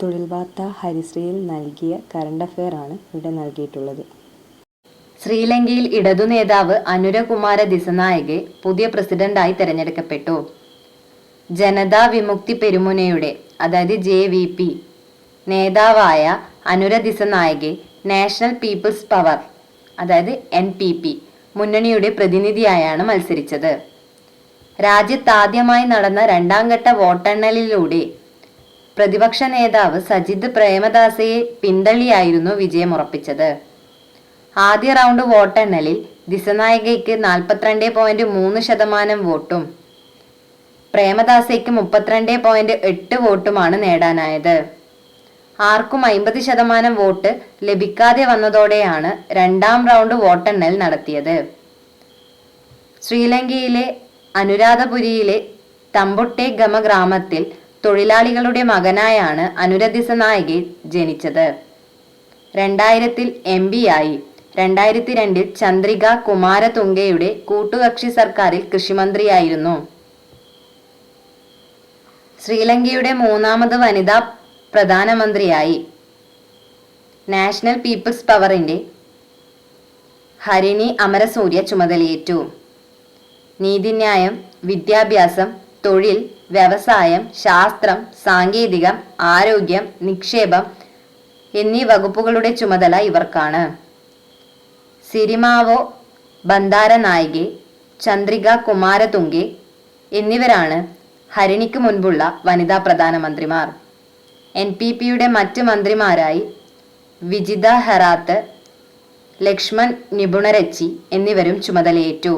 തൊഴിൽ വാർത്ത ഹരിശ്രീയിൽ നൽകിയ കറണ്ട് അഫെയർ ആണ് ഇവിടെ നൽകിയിട്ടുള്ളത്. ശ്രീലങ്കയിൽ ഇടതു നേതാവ് അനുരകുമാര ദിസനായകെ പുതിയ പ്രസിഡന്റായി തെരഞ്ഞെടുക്കപ്പെട്ടു. ജനതാ വിമുക്തി പെരുമുനയുടെ അതായത് ജെ വി പി നേതാവായ Anura Dissanayake National People's Power അതായത് എൻ പി പി മുന്നണിയുടെ പ്രതിനിധിയായാണ് മത്സരിച്ചത്. രാജ്യത്താദ്യമായി നടന്ന രണ്ടാം ഘട്ട വോട്ടെണ്ണലിലൂടെ പ്രതിപക്ഷ നേതാവ് സജിത് പ്രേമദാസയെ പിന്തള്ളിയായിരുന്നു വിജയമുറപ്പിച്ചത് ആദ്യ റൗണ്ട് വോട്ടെണ്ണലിൽ ദിശനായികയ്ക്ക് നാൽപ്പത്തിരണ്ട് പോയിന്റ് മൂന്ന് ശതമാനം വോട്ടും പ്രേമദാസയ്ക്ക് മുപ്പത്തിരണ്ട് പോയിന്റ് എട്ട് വോട്ടുമാണ് നേടാനായത്. ആർക്കും അമ്പത് ശതമാനം വോട്ട് ലഭിക്കാതെ വന്നതോടെയാണ് രണ്ടാം റൗണ്ട് വോട്ടെണ്ണൽ നടത്തിയത്. ശ്രീലങ്കയിലെ അനുരാധപുരിയിലെ തമ്പുട്ടെ ഗമ ഗ്രാമത്തിൽ തൊഴിലാളികളുടെ മകനായാണ് അനുരദിസ നായകി ജനിച്ചത്. രണ്ടായിരത്തിൽ എം പി ആയി. രണ്ടായിരത്തി രണ്ടിൽ ചന്ദ്രിക കുമാരതുംഗയുടെ കൂട്ടുകക്ഷി സർക്കാരിൽ കൃഷിമന്ത്രിയായിരുന്നു. ശ്രീലങ്കയുടെ മൂന്നാമത് വനിതാ പ്രധാനമന്ത്രിയായി. നാഷണൽ പീപ്പിൾസ് പവറിന്റെ ഹരിണി അമരസൂര്യ ചുമതലയേറ്റു. നീതിന്യായം വിദ്യാഭ്യാസം തൊഴിൽ വ്യവസായം ശാസ്ത്രം സാങ്കേതികം ആരോഗ്യം നിക്ഷേപം എന്നീ വകുപ്പുകളുടെ ചുമതല ഇവർക്കാണ്. സിരിമാവോ ബന്ദാര നായികെ ചന്ദ്രിക കുമാരതുംഗെ എന്നിവരാണ് ഹരിണിക്ക് മുൻപുള്ള വനിതാ പ്രധാനമന്ത്രിമാർ. എൻ പി പിയുടെ മറ്റ് മന്ത്രിമാരായി വിജിത ഹെറാത്ത് ലക്ഷ്മൺ നിപുണരച്ചി എന്നിവരും ചുമതലയേറ്റു.